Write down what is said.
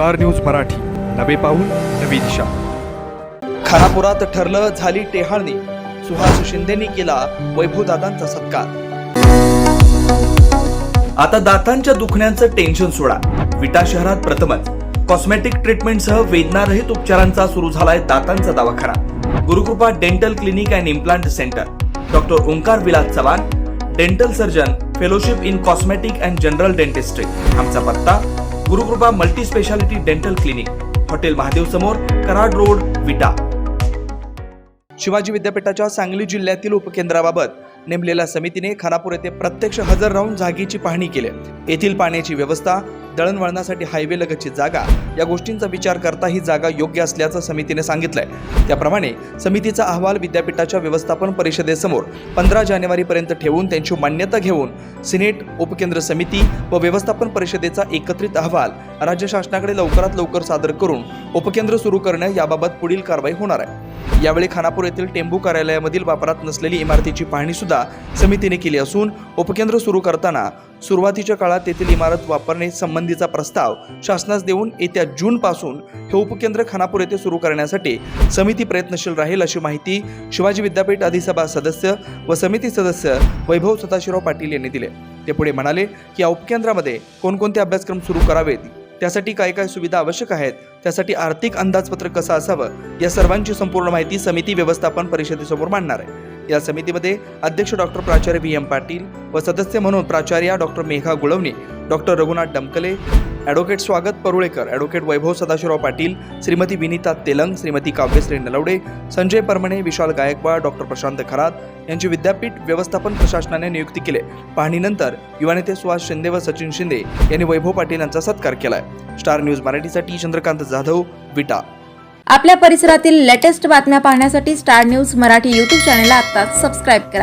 Star news Marathi. नवे पाऊल नवी दिशा. खानापुरात ठरलं झाली टेहाळणी. सुहास शिंदेनी केला वैभवदादांचा सत्कार. आता दातांच्या दुखण्याचं टेन्शन सोडा. विटा शहरात प्रथमच. कॉस्मेटिक ट्रीटमेंटसह वेदनारहित उपचारांचा सुरू झालाय दातांचा दवाखाना. Gurukrupa dental clinic and implant centre doctor Omkar Vilas Chavan dental surgeon fellowship in cosmetic and general dentistry आमचा पत्ता Gurukrupa multi speciality dental clinic hotel Mahadev समोर कराड रोड विटा. शिवाजी विद्यापीठाच्या सांगली जिल्ह्यातील उपकेंद्राबाबत नेमलेल्या समितीने खानापूर येथे प्रत्यक्ष हजर राहून जागेची पाहणी केली. येथील पाण्याची व्यवस्था दळणवळणासाठी हायवे लगतची जागा या गोष्टींचा विचार करता ही जागा योग्य असल्याचं समितीने सांगितलंय. त्याप्रमाणे समितीचा अहवाल विद्यापीठाच्या व्यवस्थापन परिषदेसमोर पंधरा जानेवारीपर्यंत ठेवून त्यांची मान्यता घेऊन सिनेट उपकेंद्र समिती व व्यवस्थापन परिषदेचा एकत्रित अहवाल राज्य शासनाकडे लवकरात लवकर सादर करून उपकेंद्र सुरू करणं याबाबत पुढील कारवाई होणार आहे. यावेळी खानापूर येथील टेंबू कार्यालयामधील वापरात नसलेली इमारतीची पाहणी सुद्धा समितीने केली असून उपकेंद्र सुरू करताना सुरुवातीच्या काळात तेथील इमारत वापरणे संबंधीचा प्रस्ताव शासनास देऊन येत्या जून पासून हे उपकेंद्र खानापूर येथे सुरू करण्यासाठी समिती प्रयत्नशील राहील अशी माहिती शिवाजी विद्यापीठ अधिसभा सदस्य व समिती सदस्य वैभव सदाशिवराव पाटील यांनी दिले. ते पुढे म्हणाले की या उपकेंद्रामध्ये कोणकोणते अभ्यासक्रम सुरू करावेत? त्यासाठी काय काय सुविधा आवश्यक आहेत. त्यासाठी आर्थिक अंदाजपत्रक कसं असावं? या सर्वांची संपूर्ण माहिती समिती व्यवस्थापन परिषदेसमोर मांडणार आहे. या समितीमध्ये अध्यक्ष डॉक्टर प्राचार्य व्ही एम पाटील व सदस्य म्हणून प्राचार्या doctor Megha Gulavane doctor Raghunath Damkale advocate Swagat Parulekar advocate Vaibhav Sadashivrao Patil Shrimati Vinita Telang Shrimati Kavyashree Nalawade Sanjay Paramane Vishal Gaikwad doctor Prashant Kharat यांची विद्यापीठ व्यवस्थापन प्रशासनाने नियुक्ती केली. पाहणीनंतर युवा नेते सुहास शिंदे व सचिन शिंदे यांनी वैभव पाटील यांचा सत्कार केलाय स्टार न्यूज मराठीसाठी चंद्रकांत जाधव विटा. आपल्या परिसरातील लेटेस्ट बातम्या पाहण्यासाठी स्टार न्यूज मराठी यूट्यूब चॅनलला आत्ताच सबस्क्राईब करा.